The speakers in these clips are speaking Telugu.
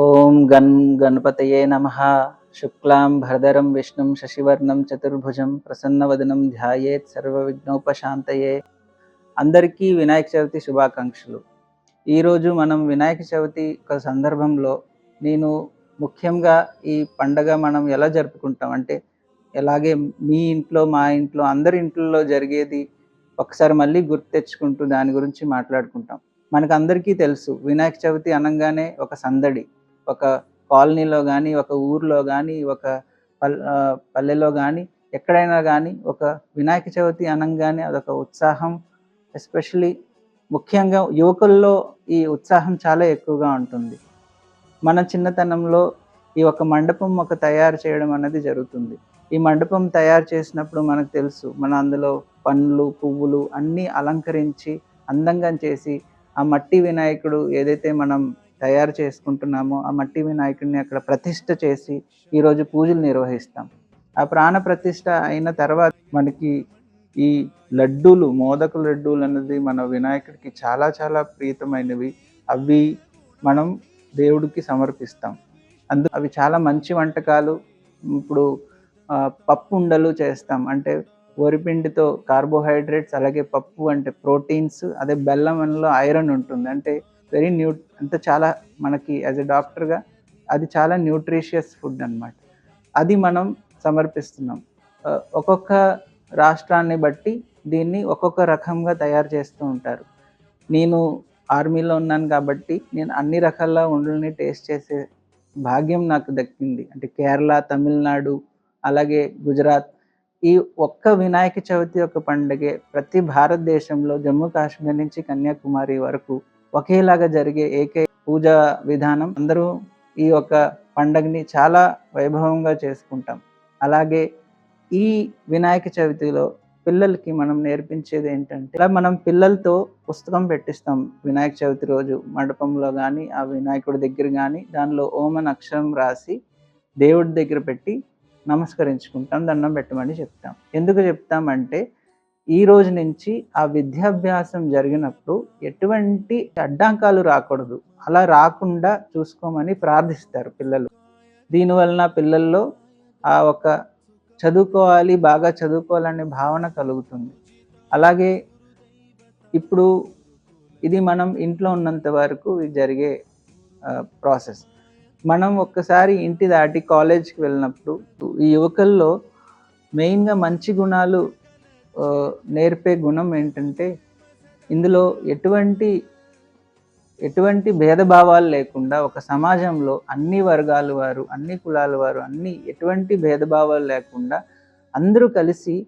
ఓం గన్ గణపతయే నమ. శుక్లాం భరదరం విష్ణుం శశివర్ణం చతుర్భుజం ప్రసన్నవదనం ధ్యాయేత్ సర్వ విఘ్నోపశాంతయే అందరికీ వినాయక చవితి శుభాకాంక్షలు. ఈరోజు మనం వినాయక చవితి ఒక సందర్భంలో నేను ముఖ్యంగా ఈ పండగ మనం ఎలా జరుపుకుంటాం అంటే ఎలాగే మీ ఇంట్లో మా ఇంట్లో అందరి ఇంట్లో జరిగేది ఒకసారి మళ్ళీ గుర్తు తెచ్చుకుంటూ దాని గురించి మాట్లాడుకుంటాం. మనకు అందరికీ తెలుసు వినాయక చవితి అనగానే ఒక సందడి. ఒక కాలనీలో కానీ ఒక ఊర్లో కానీ ఒక పల్లెలో కానీ ఎక్కడైనా కానీ ఒక వినాయక చవితి అనగానే అదొక ఉత్సాహం. ఎస్పెషలీ ముఖ్యంగా యువకుల్లో ఈ ఉత్సాహం చాలా ఎక్కువగా ఉంటుంది. మన చిన్నతనంలో ఈ ఒక మండపం ఒక తయారు చేయడం అనేది జరుగుతుంది. ఈ మండపం తయారు చేసినప్పుడు మనకు తెలుసు మన అందులో పండ్లు పువ్వులు అన్నీ అలంకరించి అందంగా చేసి ఆ మట్టి వినాయకుడు ఏదైతే మనం తయారు చేసుకుంటున్నామో ఆ మట్టి వినాయకుడిని అక్కడ ప్రతిష్ట చేసి ఈరోజు పూజలు నిర్వహిస్తాం. ఆ ప్రాణ ప్రతిష్ట అయిన తర్వాత మనకి ఈ లడ్డూలు మోదక లడ్డూలు అన్నది మన వినాయకుడికి చాలా చాలా ప్రీతమైనవి. అవి మనం దేవుడికి సమర్పిస్తాం. అందు అవి చాలా మంచి వంటకాలు. ఇప్పుడు పప్పు ఉండలు చేస్తాం. అంటే వరిపిండితో కార్బోహైడ్రేట్స్ అలాగే పప్పు అంటే ప్రోటీన్స్ అదే బెల్లం అందులో ఐరన్ ఉంటుంది. అంటే వెరీ న్యూ అంటే చాలా మనకి యాజ్ ఎ డాక్టర్గా అది చాలా న్యూట్రిషియస్ ఫుడ్ అనమాట అది మనం సమర్పిస్తున్నాం. ఒక్కొక్క రాష్ట్రాన్ని బట్టి దీన్ని ఒక్కొక్క రకంగా తయారు చేస్తూ ఉంటారు. నేను ఆర్మీలో ఉన్నాను కాబట్టి నేను అన్ని రకాల వంటలని టేస్ట్ చేసే భాగ్యం నాకు దక్కింది. అంటే కేరళ తమిళనాడు అలాగే గుజరాత్. ఈ ఒక్క వినాయక చవితి యొక్క పండుగే ప్రతి భారతదేశంలో జమ్మూ కాశ్మీర్ నుంచి కన్యాకుమారి వరకు ఒకేలాగా జరిగే ఏకైక పూజా విధానం అందరూ ఈ యొక్క పండగని చాలా వైభవంగా చేసుకుంటాం. అలాగే ఈ వినాయక చవితిలో పిల్లలకి మనం నేర్పించేది ఏంటంటే ఇలా మనం పిల్లలతో పుస్తకం పెట్టిస్తాం వినాయక చవితి రోజు మండపంలో కానీ ఆ వినాయకుడి దగ్గర కానీ దానిలో ఓమన్ అక్షరం రాసి దేవుడి దగ్గర పెట్టి నమస్కరించుకుంటాం దండం పెట్టమని చెప్తాం. ఎందుకు చెప్తామంటే ఈ రోజు నుంచి ఆ విద్యాభ్యాసం జరిగినప్పుడు ఎటువంటి అడ్డంకాలు రాకూడదు. అలా రాకుండా చూసుకోమని ప్రార్థిస్తారు పిల్లలు. దీనివలన పిల్లల్లో ఆ ఒక చదువుకోవాలి బాగా చదువుకోవాలనే భావన కలుగుతుంది. అలాగే ఇప్పుడు ఇది మనం ఇంట్లో ఉన్నంత వరకు ఇది జరిగే ప్రాసెస్. మనం ఒక్కసారి ఇంటి దాటి కాలేజ్కి వెళ్ళినప్పుడు ఈ యువకుల్లో మెయిన్గా మంచి గుణాలు నేర్పే గుణం ఏంటంటే ఇందులో ఎటువంటి ఎటువంటి భేదభావాలు లేకుండా ఒక సమాజంలో అన్ని వర్గాల వారు అన్ని కులాల వారు అన్ని ఎటువంటి భేదభావాలు లేకుండా అందరూ కలిసి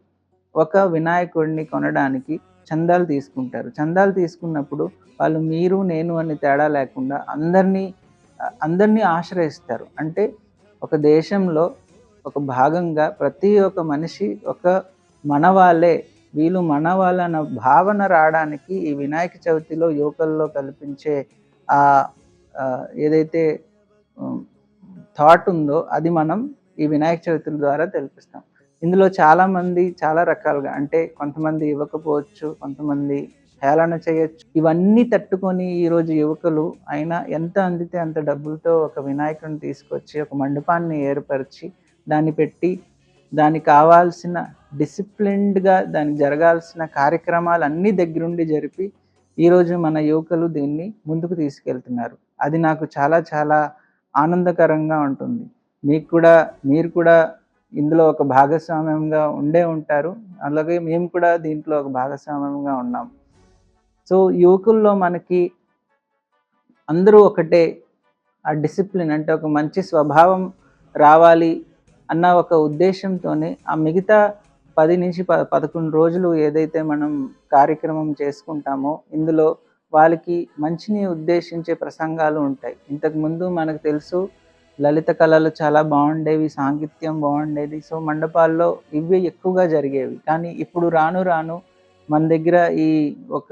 ఒక వినాయకుడిని కొనడానికి చందాలు తీసుకుంటారు. చందాలు తీసుకున్నప్పుడు వాళ్ళు మీరు నేను అని తేడా లేకుండా అందరినీ అందరినీ ఆశ్రయిస్తారు. అంటే ఒక దేశంలో ఒక భాగంగా ప్రతి ఒక్క మనిషి ఒక మనవాళ్ళే. వీళ్ళు మనవాళ్ళన్న భావన రావడానికి ఈ వినాయక చవితిలో యువకుల్లో కల్పించే ఆ ఏదైతే థాట్ ఉందో అది మనం ఈ వినాయక చవితుల ద్వారా తెలిపిస్తాం. ఇందులో చాలామంది చాలా రకాలుగా అంటే కొంతమంది ఇవ్వకపోవచ్చు కొంతమంది హేళన చేయొచ్చు. ఇవన్నీ తట్టుకొని ఈరోజు యువకులు అయినా ఎంత అందితే అంత డబ్బులతో ఒక వినాయకుడిని తీసుకొచ్చి ఒక మండపాన్ని ఏర్పరిచి దాన్ని పెట్టి దానికి కావాల్సిన డిసిప్లిన్డ్గా దానికి జరగాల్సిన కార్యక్రమాలు అన్నీ దగ్గరుండి జరిపి ఈరోజు మన యువకులు దీన్ని ముందుకు తీసుకెళ్తున్నారు. అది నాకు చాలా చాలా ఆనందకరంగా ఉంటుంది. మీకు కూడా మీరు కూడా ఇందులో ఒక భాగస్వామ్యంగా ఉండే ఉంటారు. అలాగే మేము కూడా దీంట్లో ఒక భాగస్వామ్యంగా ఉన్నాం. సో యువకుల్లో మనకి అందరూ ఒకటే ఆ డిసిప్లిన్ అంటే ఒక మంచి స్వభావం రావాలి అన్న ఒక ఉద్దేశంతోనే ఆ మిగతా పది నుంచి ప పదకొండు రోజులు ఏదైతే మనం కార్యక్రమం చేసుకుంటామో ఇందులో వాళ్ళకి మంచిని ఉద్దేశించే ప్రసంగాలు ఉంటాయి. ఇంతకుముందు మనకు తెలుసు లలిత కళలు చాలా బాగుండేవి సాంగిత్యం బాగుండేది. సో మండపాల్లో ఇవి ఎక్కువగా జరిగేవి. కానీ ఇప్పుడు రాను రాను మన దగ్గర ఈ ఒక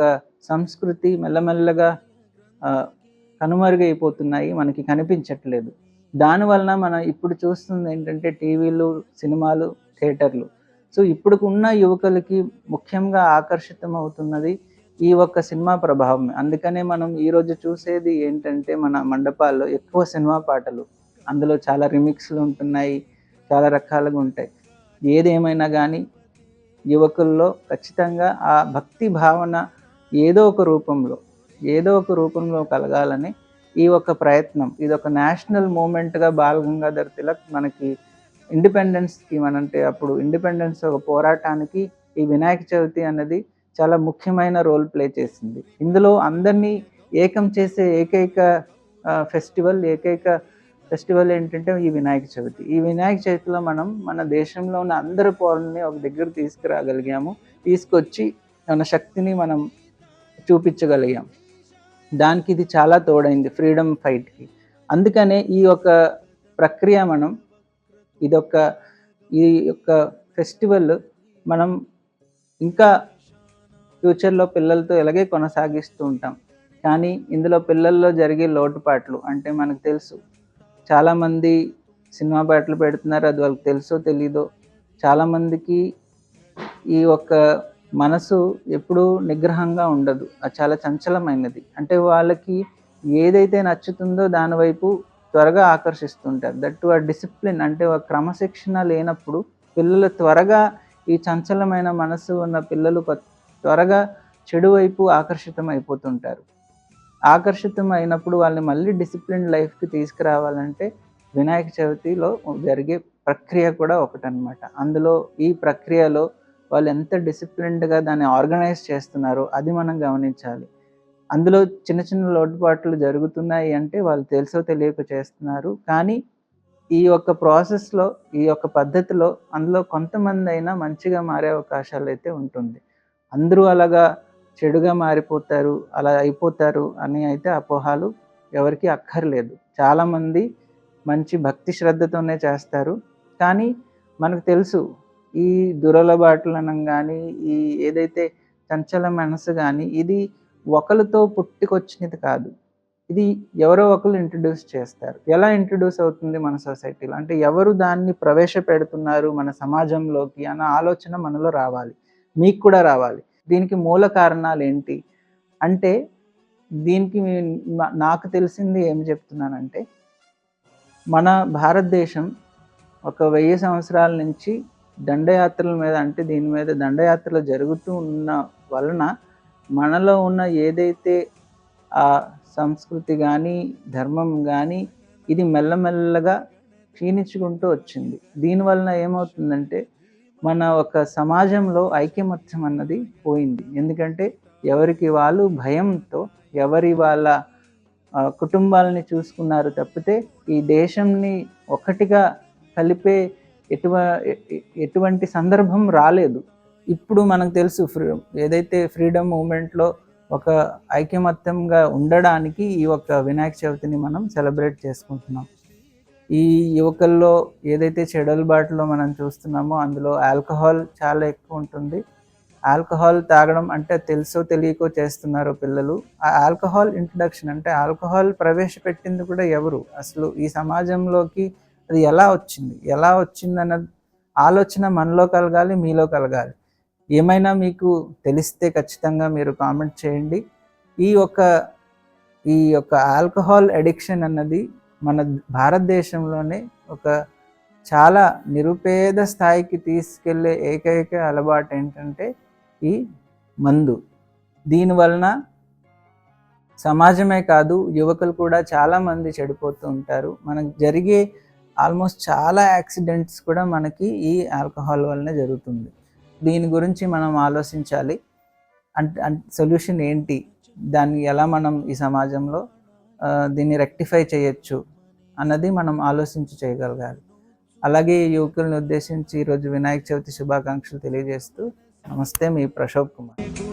సంస్కృతి మెల్లమెల్లగా కనుమరుగైపోతున్నాయి. మనకి కనిపించట్లేదు. దానివలన మనం ఇప్పుడు చూస్తుంది ఏంటంటే టీవీలు సినిమాలు థియేటర్లు. సో ఇప్పుడుకున్న యువకులకి ముఖ్యంగా ఆకర్షితం అవుతున్నది ఈ ఒక్క సినిమా ప్రభావం. అందుకనే మనం ఈరోజు చూసేది ఏంటంటే మన మండపాల్లో ఎక్కువ సినిమా పాటలు. అందులో చాలా రిమిక్స్లు ఉంటున్నాయి చాలా రకాలుగా ఉంటాయి. ఏదేమైనా కానీ యువకుల్లో ఖచ్చితంగా ఆ భక్తి భావన ఏదో ఒక రూపంలో ఏదో ఒక రూపంలో కలగాలని ఈ ఒక ప్రయత్నం ఇది ఒక నేషనల్ మూమెంట్గా బాల్ గంగాధర్ తిలక్ మనకి ఇండిపెండెన్స్కి అంటే అప్పుడు ఇండిపెండెన్స్ ఒక పోరాటానికి ఈ వినాయక చవితి అనేది చాలా ముఖ్యమైన రోల్ ప్లే చేసింది. ఇందులో అందరినీ ఏకం చేసే ఏకైక ఫెస్టివల్ ఏకైక ఫెస్టివల్ ఏంటంటే ఈ వినాయక చవితి. ఈ వినాయక చవితిలో మనం మన దేశంలో ఉన్న అందరి పౌరుల్ని ఒక దగ్గర తీసుకురాగలిగాము. తీసుకొచ్చి మన శక్తిని మనం చూపించగలిగాం. దానికి ఇది చాలా తోడైంది ఫ్రీడమ్ ఫైట్కి. అందుకనే ఈ ఒక ప్రక్రియ మనం ఇదొక ఈ యొక్క ఫెస్టివల్ మనం ఇంకా ఫ్యూచర్లో పిల్లలతో ఇలాగే కొనసాగిస్తూ ఉంటాం. కానీ ఇందులో పిల్లల్లో జరిగే లోటుపాట్లు అంటే మనకు తెలుసు. చాలామంది సినిమా పాటలు పెడుతున్నారు అది వాళ్ళకి తెలుసో తెలీదో. చాలామందికి ఈ ఒక్క మనసు ఎప్పుడూ నిగ్రహంగా ఉండదు. అది చాలా చంచలమైనది. అంటే వాళ్ళకి ఏదైతే నచ్చుతుందో దాని వైపు త్వరగా ఆకర్షిస్తుంటారు. దట్ ఆ డిసిప్లిన్ అంటే ఒక క్రమశిక్షణ లేనప్పుడు పిల్లలు త్వరగా ఈ చంచలమైన మనసు ఉన్న పిల్లలు త్వరగా చెడు వైపు ఆకర్షితం అయిపోతుంటారు ఆకర్షితం అయినప్పుడు వాళ్ళని మళ్ళీ డిసిప్లిన్ లైఫ్కి తీసుకురావాలంటే వినాయక చవితిలో జరిగే ప్రక్రియ కూడా ఒకటనమాట అందులో ఈ ప్రక్రియలో వాళ్ళు ఎంత డిసిప్లిన్డ్గా దాన్ని ఆర్గనైజ్ చేస్తున్నారో అది మనం గమనించాలి. అందులో చిన్న చిన్న లోటుపాట్లు జరుగుతున్నాయి అంటే వాళ్ళు తెలుసో తెలియక చేస్తున్నారు. కానీ ఈ యొక్క ప్రాసెస్లో ఈ యొక్క పద్ధతిలో అందులో కొంతమంది అయినా మంచిగా మారే అవకాశాలు అయితే ఉంటుంది. అందరూ అలాగా చెడుగా మారిపోతారు అలా అయిపోతారు అని అయితే అపోహాలు ఎవరికి అక్కర్లేదు. చాలామంది మంచి భక్తి శ్రద్ధతోనే చేస్తారు. కానీ మనకు తెలుసు ఈ దురలబాట్లనం కానీ ఈ ఏదైతే చంచల మనసు కానీ ఇది ఒకరితో పుట్టుకొచ్చినది కాదు. ఇది ఎవరో ఒకరు ఇంట్రడ్యూస్ చేస్తారు. ఎలా ఇంట్రడ్యూస్ అవుతుంది మన సొసైటీలో అంటే ఎవరు దాన్ని ప్రవేశపెడుతున్నారు మన సమాజంలోకి అన్న ఆలోచన మనలో రావాలి. మీకు కూడా రావాలి. దీనికి మూల కారణాలు ఏంటి? అంటే దీనికి నాకు తెలిసింది ఏం చెప్తున్నానంటే మన భారతదేశం ఒక వెయ్యి సంవత్సరాల నుంచి దండయాత్రల మీద అంటే దీని మీద దండయాత్రలు జరుగుతూ ఉన్న వలన మనలో ఉన్న ఏదైతే ఆ సంస్కృతి కానీ ధర్మం కానీ ఇది మెల్లమెల్లగా క్షీణించుకుంటూ వచ్చింది. దీనివలన ఏమవుతుందంటే మన ఒక సమాజంలో ఐక్యమత్యం అన్నది పోయింది. ఎందుకంటే ఎవరికి వాళ్ళు భయంతో ఎవరి వాళ్ళ కుటుంబాలని చూసుకున్నారు తప్పితే ఈ దేశంని ఒకటిగా కలిపే ఎటువ ఎటువంటి సందర్భం రాలేదు. ఇప్పుడు మనకు తెలుసు ఫ్రీ ఏదైతే ఫ్రీడమ్ మూమెంట్లో ఒక ఐక్యమత్యంగా ఉండడానికి ఈ యొక్క వినాయక చవితిని మనం సెలబ్రేట్ చేసుకుంటున్నాం. ఈ యువకుల్లో ఏదైతే చెడలబాటులో మనం చూస్తున్నామో అందులో ఆల్కహాల్ చాలా ఎక్కువ ఉంటుంది. ఆల్కహాల్ తాగడం అంటే తెలుసో తెలియకో చేస్తున్నారు పిల్లలు. ఆ ఆల్కహాల్ ఇంట్రడక్షన్ అంటే ఆల్కహాల్ ప్రవేశపెట్టింది కూడా ఎవరు? అసలు ఈ సమాజంలోకి అది ఎలా వచ్చింది? ఎలా వచ్చిందన్న ఆలోచన మనలో కలగాలి మీలో కలగాలి. ఏమైనా మీకు తెలిస్తే ఖచ్చితంగా మీరు కామెంట్ చేయండి. ఈ యొక్క ఈ యొక్క ఆల్కహాల్ అడిక్షన్ అన్నది మన భారతదేశంలోనే ఒక చాలా నిరుపేద స్థాయికి తీసుకెళ్ళే ఏకైక అలవాటు ఏంటంటే ఈ మందు. దీనివలన సమాజమే కాదు యువకులు కూడా చాలామంది చెడిపోతూ ఉంటారు. మనకు జరిగే ఆల్మోస్ట్ చాలా యాక్సిడెంట్స్ కూడా మనకి ఈ ఆల్కహాల్ వల్లనే జరుగుతుంది. దీని గురించి మనం ఆలోచించాలి. అంటే సొల్యూషన్ ఏంటి? దాన్ని ఎలా మనం ఈ సమాజంలో దీన్ని రెక్టిఫై చేయొచ్చు అన్నది మనం ఆలోచించి చేయగలగాలి. అలాగే యువకులను ఉద్దేశించి ఈరోజు వినాయక చవితి శుభాకాంక్షలు తెలియజేస్తూ నమస్తే మీ ప్రశోభ్ కుమార్.